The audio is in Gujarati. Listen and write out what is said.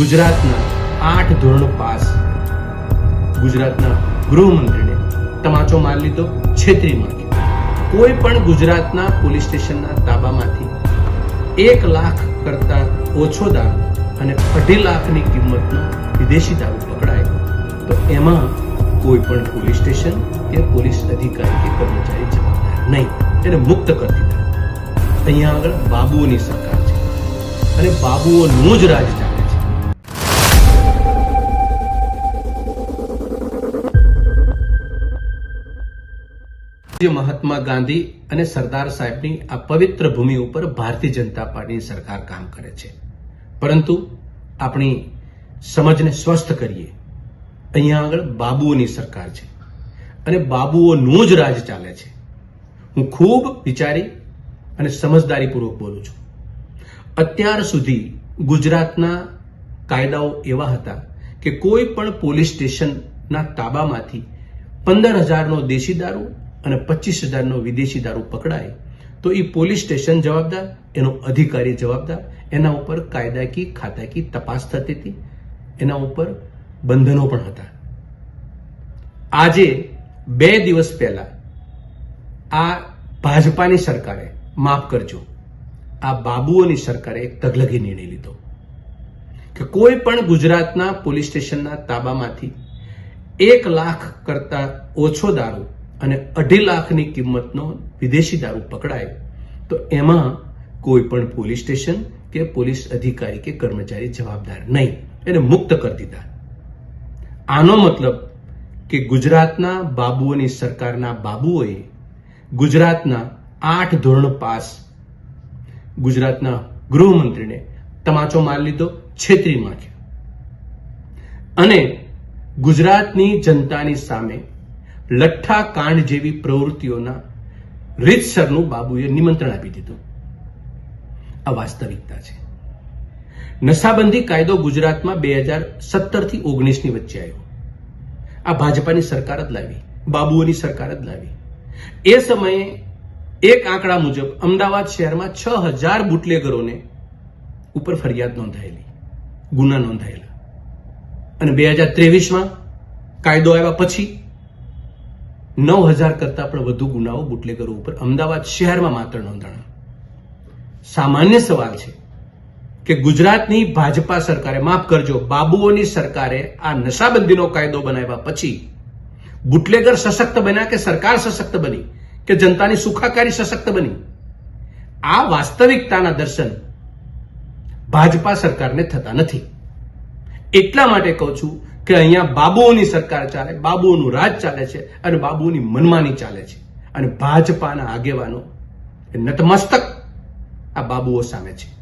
ગુજરાતના આઠ ધોરણ પાસ. ગુજરાતના ગૃહમંત્રીને તમાચો માર લીધો, છેતરી માંગી કોઈ પણ ગુજરાતના પોલીસ સ્ટેશનના તાબામાંથી એક લાખ કરતા ઓછો દારૂ અને અઢી લાખની કિંમતનો વિદેશી દારૂ પકડાય, તો એમાં કોઈ પણ પોલીસ સ્ટેશન કે પોલીસ અધિકારી કે કર્મચારી જવાબદાર નહીં. એને મુક્ત કરી દીધા. અહીંયા આગળ બાબુઓની સરકાર છે. અને બાબુઓનું જ રાજ મહાત્મા ગાંધી અને સરદાર સાહેબની આ પવિત્ર ભૂમિ ઉપર ભારતીય જનતા પાર્ટીની સરકાર કામ કરે છે. પરંતુ આપણી સમજને સ્વસ્થ કરીએ. અહીંયા આગળ બાબુઓની સરકાર છે અને બાબુઓનું જ રાજ ચાલે છે. હું ખૂબ વિચારી અને સમજદારીપૂર્વક બોલું છું. અત્યાર સુધી ગુજરાતના કાયદાઓ એવા હતા કે કોઈ પણ પોલીસ સ્ટેશનના તાબામાંથી પંદર હજારનો દેશી દારૂ અને પચીસ હજારનો વિદેશી દારૂ પકડાય, તો એ પોલીસ સ્ટેશન જવાબદાર, એનો અધિકારી જવાબદાર, એના ઉપર કાયદાકીય ખાતાકી તપાસ થતી હતી, એના ઉપર બંધનો પણ હતા. આજે, બે દિવસ પહેલા, આ ભાજપાની સરકારે, માફ કરજો, આ બાબુઓની સરકારે એક તગલગી નિર્ણય લીધો કે કોઈ પણ ગુજરાતના પોલીસ સ્ટેશનના તાબામાંથી એક લાખ કરતા ઓછો દારૂ અને અઢી લાખની કિંમતનો વિદેશી દારૂ પકડાય, તો એમાં કોઈ પણ પોલીસ સ્ટેશન કે પોલીસ અધિકારી કે કર્મચારી જવાબદાર નહીં. એને મુક્ત કરી દીધા. આનો મતલબ કે ગુજરાતના બાબુઓની સરકારના બાબુઓએ ગુજરાતના આઠ ધોરણ પાસ ગુજરાતના ગૃહમંત્રીને તમાચો માર લીધો, છેતરી નાખ્યો અને ગુજરાતની જનતાની સામે લઠ્ઠા કાંડ જેવી પ્રવૃત્તિઓના રીતસરનું બાબુએ નિમંત્રણ આપી દીધું. આ વાસ્તવિકતા છે. નશાબંધી કાયદો ગુજરાતમાં બે હજાર સત્તરથી ઓગણીસની વચ્ચે આવ્યો. આ ભાજપાની સરકાર જ લાવી, બાબુઓની સરકાર જ લાવી. એ સમયે એક આંકડા મુજબ અમદાવાદ શહેરમાં છ હજાર બુટલેગરોને ઉપર ફરિયાદ નોંધાયેલી, ગુના નોંધાયેલા. અને બે હજાર ત્રેવીસમાં કાયદો આવ્યા પછી નવ હજાર કરતા પણ વધુ ગુનાઓ બુટલેગરો ઉપર અમદાવાદ શહેરમાં માત્ર નોંધાણા. સામાન્ય સવાલ છે કે ગુજરાતની ભાજપા સરકારે, માફ કરજો, બાબુઓની સરકારે આ નશાબંધીનો કાયદો બનાવ્યા પછી બુટલેગર સશક્ત બન્યા કે સરકાર સશક્ત બની? કે જનતાની સુખાકારી સશક્ત બની? આ વાસ્તવિકતાના દર્શન ભાજપા સરકારને થતા નથી. એટલા માટે કહું છું કે અહીંયા બાબુઓની સરકાર ચાલે, બાબુઓનું રાજ ચાલે છે અને બાબુઓની મનમાની ચાલે છે. અને ભાજપાના આગેવાનો નતમસ્તક આ બાબુઓ સામે છે.